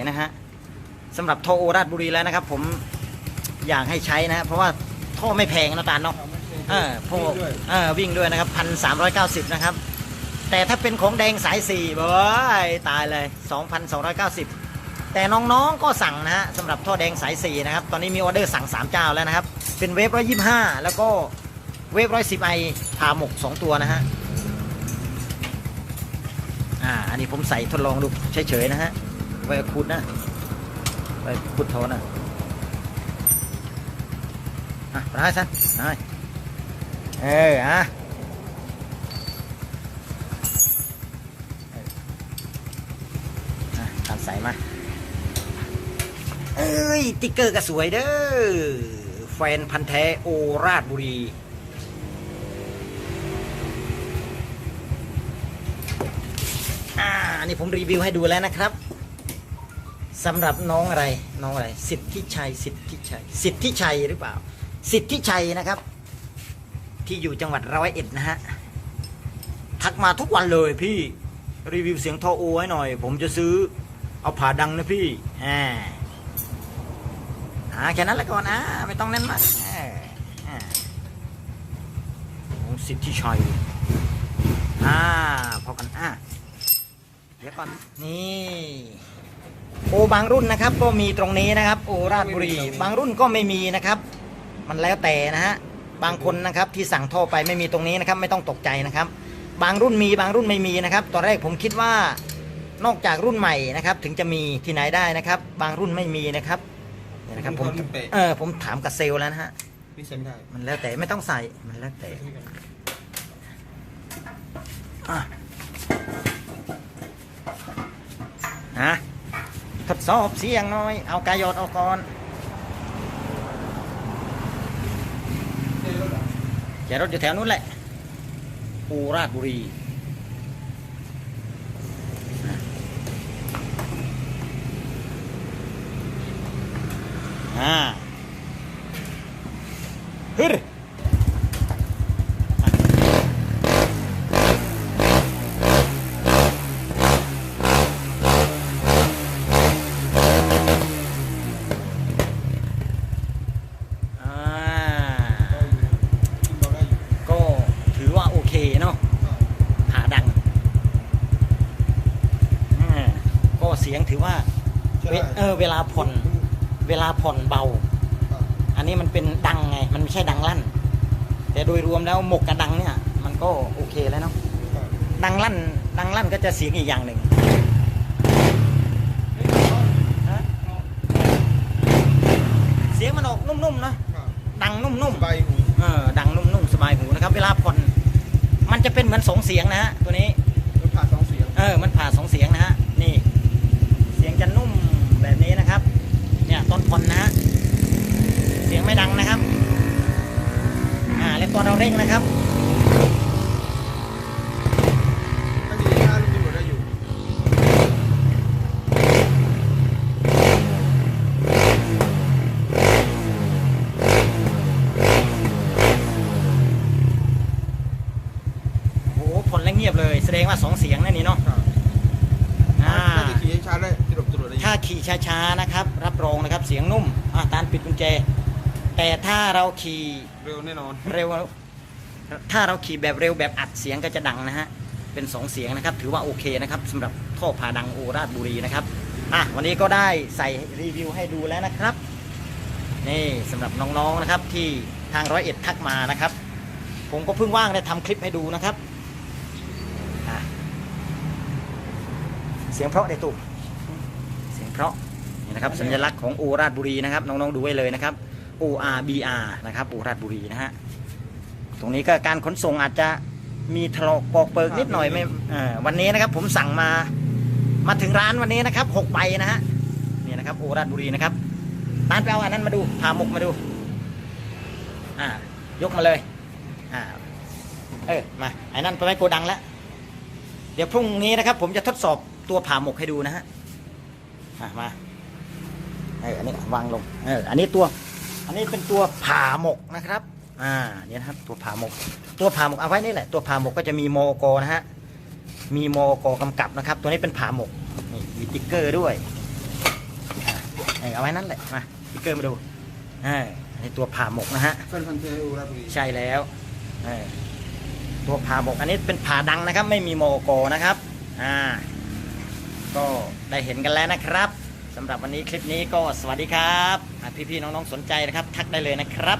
นะฮะสำหรับท่อโอราชบุรีแล้วนะครับ ผมอยากให้ใช้นะฮะเพราะว่าท่อไม่แพงนะตาลเนาะเออพวกเออวิ่งด้วยนะครับพันสามร้อยเก้าสิบนะครับ แต่ถ้าเป็นของแดงสายสี่เบ้ยตายเลยสองพันสองร้อยเก้าสิบแต่น้องๆก็สั่งนะฮะสำหรับท่อแดงสายสี่นะครับ ตอนนี้มีออเดอร์สั่งสามเจ้าแล้วนะครับ เป็นเวฟร้อยยี่ห้าแล้วก็เวฟร้อยสิบไอผ่าหมกสองตัวนะฮะอ่าอันนี้ผมใส่ทดลองดูเฉยๆนะฮะ ไปขุดนะ ไปขุดโทนนะอะไปได้สันได้เอออะอะการใส่มา เอ้ย ติ๊กเกอร์ก็สวยเด้อ แฟนพันธ์แท้โอราชบุรีอ่า นี่ผมรีวิวให้ดูแล้วนะครับ สำหรับน้องอะไรน้องอะไร สิทธิชัย สิทธิชัย สิทธิชัยหรือเปล่า สิทธิชัยนะครับ ที่อยู่จังหวัดร้อยเอ็ดนะฮะทักมาทุกวันเลยพี่รีวิวเสียงทอโอให้หน่อย ผมจะซื้อเอาผ่าดังนะพี่อ่าอ่าแค่นั้นละก่อนนะไม่ต้องเน้นมากของสิทธิชัยอ่าพอกันอ่าเดี๋ยวก่อนนี่ โอบางรุ่นนะครับก็มีตรงนี้นะครับ โอราชบุรี บางรุ่นก็ไม่มีนะครับ มันแล้วแต่นะฮะบางคนนะครับที่สั่งท่อไปไม่มีตรงนี้นะครับ ไม่ต้องตกใจนะครับ บางรุ่นมีบางรุ่นไม่มีนะครับ ตอนแรกผมคิดว่านอกจากรุ่นใหม่นะครับ ถึงจะมีที่ไหนได้นะครับ บางรุ่นไม่มีนะครับเนี่ยนะครับผมเออผมถามกับเซลล์แล้วนะฮะพี่เซ็นได้มันแล้วแต่ไม่ต้องใส่มันแล้วแต่อะฮะท ดสอบเสียงน้อย เอากายอดเอาก่อนแกรถอยู่แถวนู้นแหละปูราชบุรีอ่าฮึดอ่า เราได้อยู่ ก็ถือว่าโอเคเนาะหาดังอ่าก็ เสียงถือว่าใช่ เวเออเวลาผ่อนเวลาผ่อนเบาอันนี้มันเป็นดังไง มันไม่ใช่ดังลั่น แต่โดยรวมแล้วหมกกับดังเนี่ย มันก็โอเคแล้วเนาะดังลั่น ดังลั่นก็จะเสียงอีกอย่างหนึ่งฮะเสียงมันออกนุ่มๆเนาะดังนุ่มๆ ใบหูเออดังนุ่มๆสบายหูนะครับ เวลาผ่อนมันจะเป็นเหมือนสองเสียงนะฮะตัวนี้แล้วผ่าสองเสียงเออมันผ่าสองเสียงนะฮะ นี่ เสียงจะนุ่มแบบนี้นะครับ เนี่ยตอนผ่อนนะฮะเสียงไม่ดังนะครับ อ่าแล้วตอนเราเร่งนะครับถ้าดีถ้าลูกตำรวจได้อยู่โอ้โหผ่อนแล้วเงียบเลยแสดงว่าสองเสียงนั่นนี่เนาะ ขี่ช้าๆนะครับ รับรองนะครับเสียงนุ่มอ่าตานปิดกุญแจ แต่ถ้าเราขี่เร็วแน่นอนเร็ว ถ้าเราขี่แบบเร็วแบบอัดเสียงก็จะดังนะฮะเป็นสองเสียงนะครับ ถือว่าโอเคนะครับสำหรับท่อพาดังโอราชบุรีนะครับอะวันนี้ก็ได้ใส่รีวิวให้ดูแล้วนะครับนี่สำหรับน้องๆนะครับที่ทางร้อยเอ็ดทักมานะครับ ผมก็เพิ่งว่างได้ทำคลิปให้ดูนะครับอะเสียงเพราะในตุก เสียงเพราะนี่นะครับสัญลักษณ์ของโอราชบุรีนะครับน้องๆดูไว้เลยนะครับ O R B R นะครับโอราชบุรีนะฮะตรงนี้ก็การขนส่งอาจจะมีทะเลาะปอกเปิกนิดหน่อยไม่เอ่อวันนี้นะครับผมสั่งมามาถึงร้านวันนี้นะครับหกใบนะฮะนี่นะครับโอราชบุรีนะครับร้านไปเอาอันนั้นมาดูพาหมกมาดูอ่ายกมาเลยอ่าเออมาไอ้นั่นไปไว้โกดังแล้วเดี๋ยวพรุ่งนี้นะครับ ผมจะทดสอบตัวผ่าหมกให้ดูนะฮะ อะมาเอออันนี้วางลงเอออันนี้ตัว อันนี้เป็นตัวผ่าหมกนะครับ อ่าเนี่ยนะครับ ตัวผ่าหมก ตัวผ่าหมกเอาไว้นี่แหละตัวผ่าหมกก็จะมีมอกนะฮะมีมอกกำกับนะครับ ตัวนี้เป็นผ่าหมกนี่มีติ๊กเกอร์ด้วยเออเอาไว้นั่นแหละมาพี่เกอร์มาดูเอออันนี้ตัวผ่าหมกนะฮะแฟนพันธุ์แท้อุราชบุรีใช่แล้วเออตัวผ่าหมกอันนี้เป็นผ่าดังนะครับ ไม่มีโมโกนะครับ อ่าก็ ได้เห็นกันแล้วนะครับสำหรับวันนี้คลิปนี้ก็สวัสดีครับหากพี่ๆน้องๆสนใจนะครับ ทักได้เลยนะครับ